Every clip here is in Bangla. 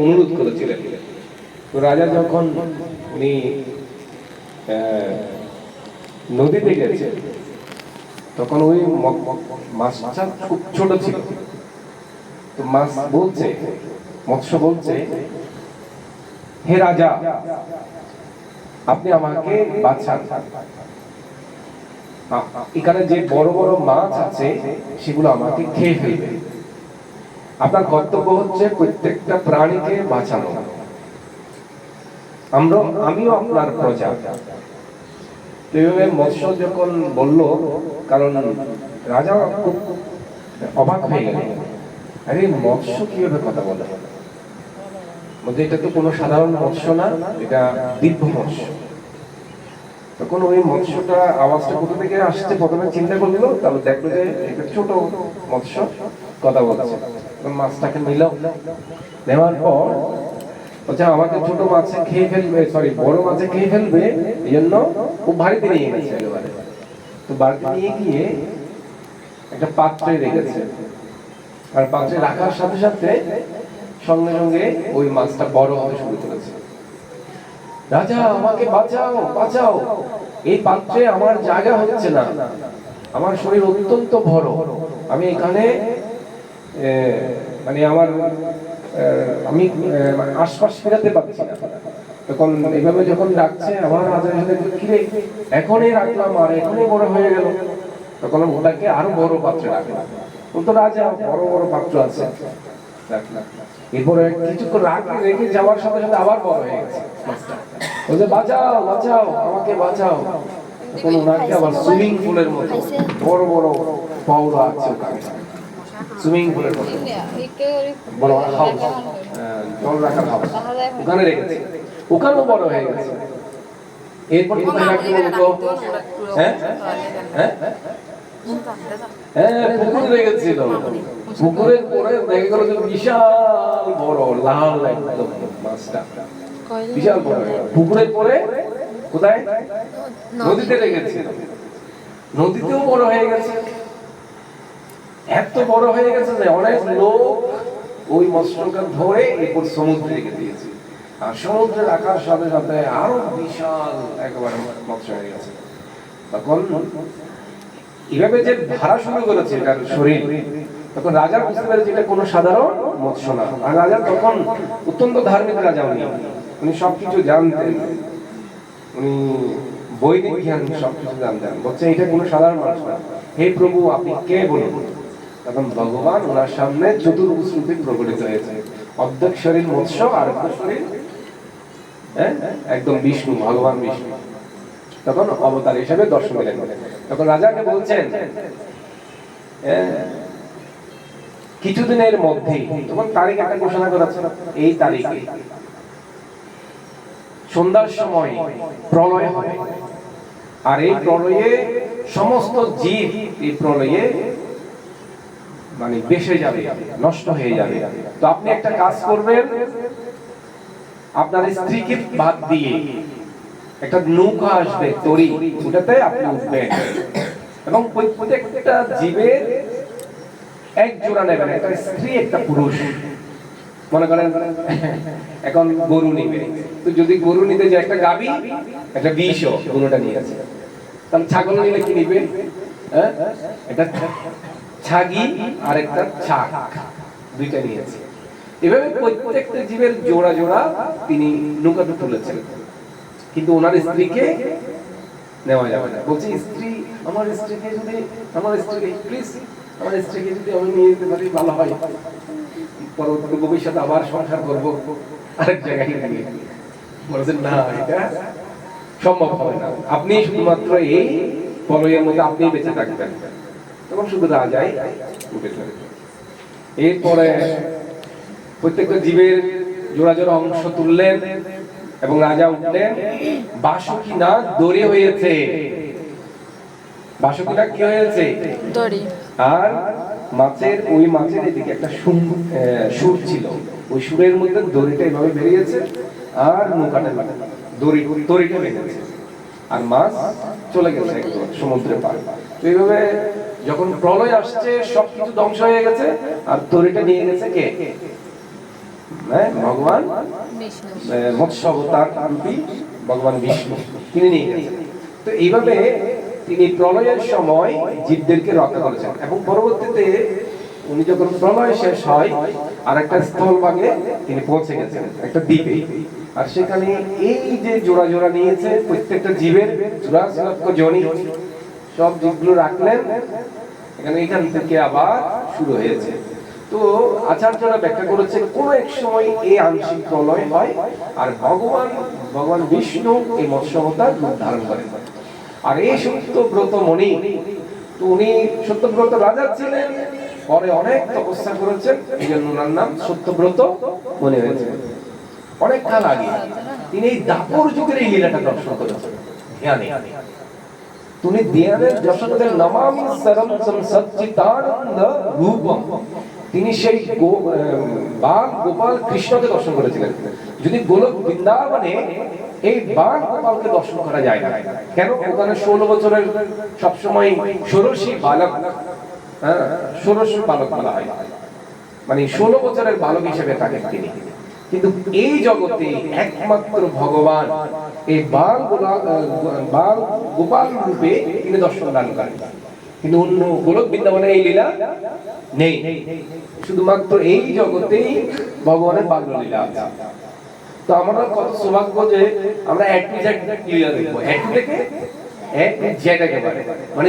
অনুরোধ করেছিলেন তো রাজা যখন উনি নদীতে গেছে তখন ওই মাছটা খুব ছোট ছিল। তো মাছ বলছে, মৎস্য বলছে, হে রাজা, আপনি আমাকে বাঁচান। এখানে যে বড় বড় মাছ আছে, সেগুলো আমাকে খেয়ে ফেলবে। আপনার কর্তব্য হচ্ছে প্রত্যেকটা প্রাণীকে বাঁচানো। আমরা, আমিও আপনার প্রজা। এইভাবে মৎস্য যখন বলল, কারণ রাজা খুব অবাক হয়ে গেল আরে, মৎস্য কীভাবে কথা বলে? বলতে এটা তো কোনো সাধারণ মৎস্য না, এটা দিব্য মৎস্য। তখন ওই মৎস্যটা আওয়াজটা কোথা থেকে আসছে, প্রথমে চিন্তা করল, তারপর দেখল যে এটা ছোট মৎস্য, কথা বলছে। মাছটাকে নিল নেওয়ার পর বলছে, আমাকে ছোট মাছে খেয়ে ফেলবে সরি বড় মাছে খেয়ে ফেলবে এই জন্য খুব নিয়ে গেছে তো বাড়িতে নিয়ে গিয়ে একটা পাত্রে রেখেছে। আর পাত্রে রাখার সাথে সাথে সঙ্গে সঙ্গে ওই মাছটা বড় শুরু করেছে। রাজা, আমাকে বাঁচাও বাঁচাও। এই পাত্রে আমার জায়গা হচ্ছে না। আমার শরীর অত্যন্ত বড়। আমি এখানে মানে আমার আমি মানে আশপাশ ফেরাতে পারছি না। তখন এইভাবে যখন ডাকছে আমার রাজা এসে দেখল, রে এখনই রাখলাম আর এখনই বড় হয়ে গেল। তখন ওটাকে আরও বড় পাত্রে রাখলাম। ও তো রাজা বড় বড় পাত্র আছে। এরপরে কিছুক্ষণ রাখে রেখে যাওয়ার সাথে সাথে আবার বড় হয়ে গেছে। বলছে বাঁচাও বাঁচাও আমাকে বাঁচাও। তখন ওনাকে আবার সুইমিং পুলের মতো বড় বড় পাউরা আছে ওখানে। সুইমিং পুলের বড় হাউস জল রাখার হাউস ওখানে রেখেছে। ওখানেও বড় হয়ে গেছে। এরপর হ্যাঁ? হ্যাঁ? হ্যাঁ পুকুরের পরে বিশাল বড়, লাল বিশাল বড়। পুকুরের পরে কোথায়? নদীতে নদীতেও বড় হয়ে গেছে। এত বড় হয়ে গেছে যে অনেক লোক ওই মৎস্যকে ধরে এরপর সমুদ্রে রেখে দিয়েছে। আর সমুদ্রে রাখার সাথে সাথে আরও বিশাল একেবারে মৎস্য হয়ে গেছে। তখন এভাবে যে ধারা শুরু করেছে এটার শরীর, তখন রাজা বুঝতে পেরেছে এটা কোনো সাধারণ মৎস্য না। আর রাজা তখন অত্যন্ত ধার্মিক রাজা উনি। উনি সবকিছু জানতেন। উনি বৈদিক জ্ঞান সবকিছু জানতেন। বলছে, এটা কোনো সাধারণ মানুষ না। হে প্রভু, আপনি কে বলুন? তখন ভগবান ওনার সামনে চতুর্ভুজ রূপে প্রকটিত হয়েছে। অর্ধেক শরীর মৎস্য আর হ্যাঁ? একদম বিষ্ণু ভগবান বিষ্ণু। তখন অবতার হিসেবে দর্শন দিলেন। তখন রাজাকে বলছেন হ্যাঁ, কিছুদিনের মধ্যে তখন তারিখ একটা ঘোষণা করা এই তারিখে সন্ধ্যার সময় প্রলয় হবে। আর এই প্রলয়ে সমস্ত জীব এই প্রলয়ে মানে বেসে যাবে, নষ্ট হয়ে যাবে। তো আপনি একটা কাজ করবেন, আপনার স্ত্রীকে বাদ দিয়ে একটা নৌকা আসবে, তরি, ওটাতে আপনি উঠবেন। এবং প্রত্যেকটা জীবের এক জোড়া নেবেন, একটা স্ত্রী, একটা পুরুষ। মনে করেন, এখন গরু নিবে। তো যদি গরু নিতে যায়, একটা গাবি, একটা বিষ গরুটা নিয়ে আছে তাহলে ছাগল নিলে কি নিবে? হ্যাঁ? একটা ছাগি আর একটা ছাক দুইটা নিয়েছে। এভাবে প্রত্যেকটা জীবের জোড়া জোড়া তিনি নৌকাতে তুলেছেন। কিন্তু ওনার স্ত্রীকে নেওয়া যাবে না। বলছি, স্ত্রী, আমার স্ত্রীকে যদি, আমার স্ত্রীকে প্লিজ আমার স্ত্রীকে যদি আমি নিয়ে যেতে পারি, ভালো হয়। পরবর্তী ভবিষ্যতে আবার সংসার করব, আরেক জায়গায় গিয়ে বলছেন, না, এটা সম্ভব হবে না। আপনি শুধুমাত্র এই পলয়ের মধ্যে আপনি বেঁচে থাকবেন। চলে এরপরে প্রত্যেকটা জীবের জোড়া জোড়া অংশ তুললেন এবং রাজা উঠলেন। বাসুকি না দড়ি হয়েছে। বাসুকিটা কি হয়েছে? দড়ি। আর মাছের ওই মাছের এদিকে একটা সুর ছিল। ওই সুরের মধ্যে দড়িটা এভাবে বেরিয়েছে আর নৌকাটা দড়ি দড়িটা বেরিয়েছে আর মাছ চলে গেছে সমুদ্রে পার তো এইভাবে যখন প্রলয় আসছে সবকিছু ধ্বংস হয়ে গেছে। আর দড়িটা নিয়ে গেছে কে? হ্যাঁ ভগবান? মৎস্য অবতার রূপী ভগবান বিষ্ণু। তিনি নিয়ে গেছেন। তো এইভাবে তিনি প্রলয়ের সময় জীবদেরকে রক্ষা করেছেন। এবং পরবর্তীতে উনি যখন প্রলয় শেষ হয় আর একটা স্থল স্থলভাগে তিনি পৌঁছে গেছেন একটা দ্বীপে। আর সেখানে এই যে জোড়া জোড়া নিয়েছে প্রত্যেকটা জীবের লক্ষ জনি সব জীবগুলো রাখলেন। এখানে এখান থেকে আবার শুরু হয়েছে। তো আচার্যরা ব্যাখ্যা করেছে, কোন এক সময় এই আংশিক প্রলয় হয় আর ভগবান ভগবান বিষ্ণু এই মৎস্য অবতার রূপ ধারণ করেন। আর এই সত্যব্রত মণি, তো উনি সত্যব্রত রাজা ছিলেন, পরে অনেক তপস্যা করেছেন, এই জন্য ওনার নাম সত্যব্রত মনে হয়েছে। অনেক কাল আগে তিনি এই দাপর যুগের এই লীলাটা দর্শন করেছেন, ধ্যানে। তুমি ধ্যানের যশোদের নমামি সরম সচ্চিদানন্দ রূপম তিনি সেই বাল গোপাল কৃষ্ণকে দর্শন করেছিলেন। যদি গোলক বৃন্দাবনে এই বাল গোপালকে দর্শন করা যায় না, কেন? ওখানে ষোলো বছরের সবসময় ষোড়শী বালক হ্যাঁ ষোড়শ বালক বলা হয়। মানে ষোলো বছরের বালক হিসেবে থাকেন তিনি। কিন্তু এই জগতে একমাত্র ভগবান, এই বাল বাল গোপাল রূপে তিনি দর্শন দান করেন। কিন্তু অন্য গোলক বৃন্দাবনে এই লীলা নেই। শুধুমাত্র এই জগতেই ভগবানের বাল্য লীলা আছে। তো আমরা কত সৌভাগ্য যে আমরা এক টু লীলা দেখব এক টু জেড মানে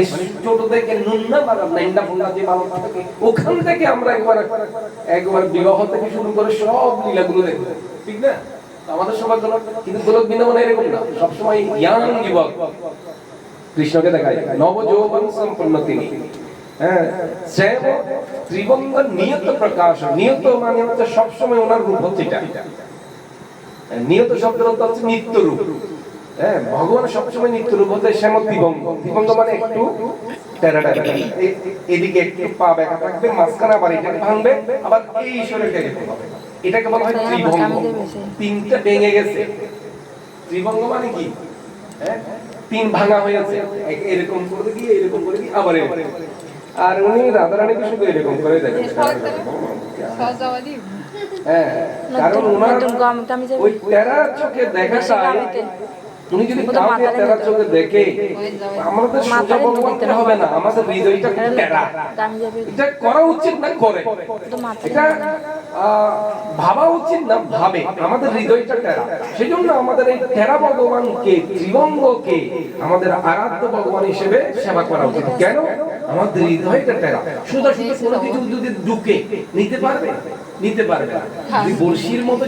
কৃষ্ণকে দেখা যায় নব সম্পন্ন তিনি। হ্যাঁ ত্রিবঙ্গ নিয়ত প্রকাশ। নিয়ত মানে হচ্ছে সবসময় ওনার রূপ হচ্ছে নিয়ত অর্থ হচ্ছে নিত্য রূপ। হ্যাঁ ভগবান সবসময় নিত্য রূপ হচ্ছে শ্যাম ত্রিবঙ্গ ত্রিবঙ্গ মানে একটু এদিকে একটু পা বেঁকা থাকবে মাঝখানে আবার এটাকে ভাঙবে আবার এই এটাকে বলা হয় ত্রিভঙ্গ। তিনটা ভেঙে গেছে। ত্রিভঙ্গ মানে কি? হ্যাঁ? তিন ভাঙা এরকম করে গিয়ে এরকম করে গিয়ে আবার আর উনি রাধারানীকে শুধু এরকম করে দেখেন? হ্যাঁ কারণ ওনার ওই তেরা চোখে গামিতে। উনি যদি কাউকে তেরা চোখে দেখে আমাদের সোজা ভগবানকে হবে না আমাদের হৃদয়টা তেরা গামি এটা করা উচিত না করে। এটা ভাবা উচিত না ভাবে। আমাদের হৃদয়টা সেজন্য আমাদের এই টেরা ভগবানকে ত্রিবঙ্গকে আমাদের আরাধ্য ভগবান হিসেবে সেবা করা উচিত। কেন? আমাদের হৃদয়টা টেরা সোজা সোজা কোনো কিছু যদি ঢুকে নিতে পারবে? নিতে পারবে না। যদি বড়শির মতো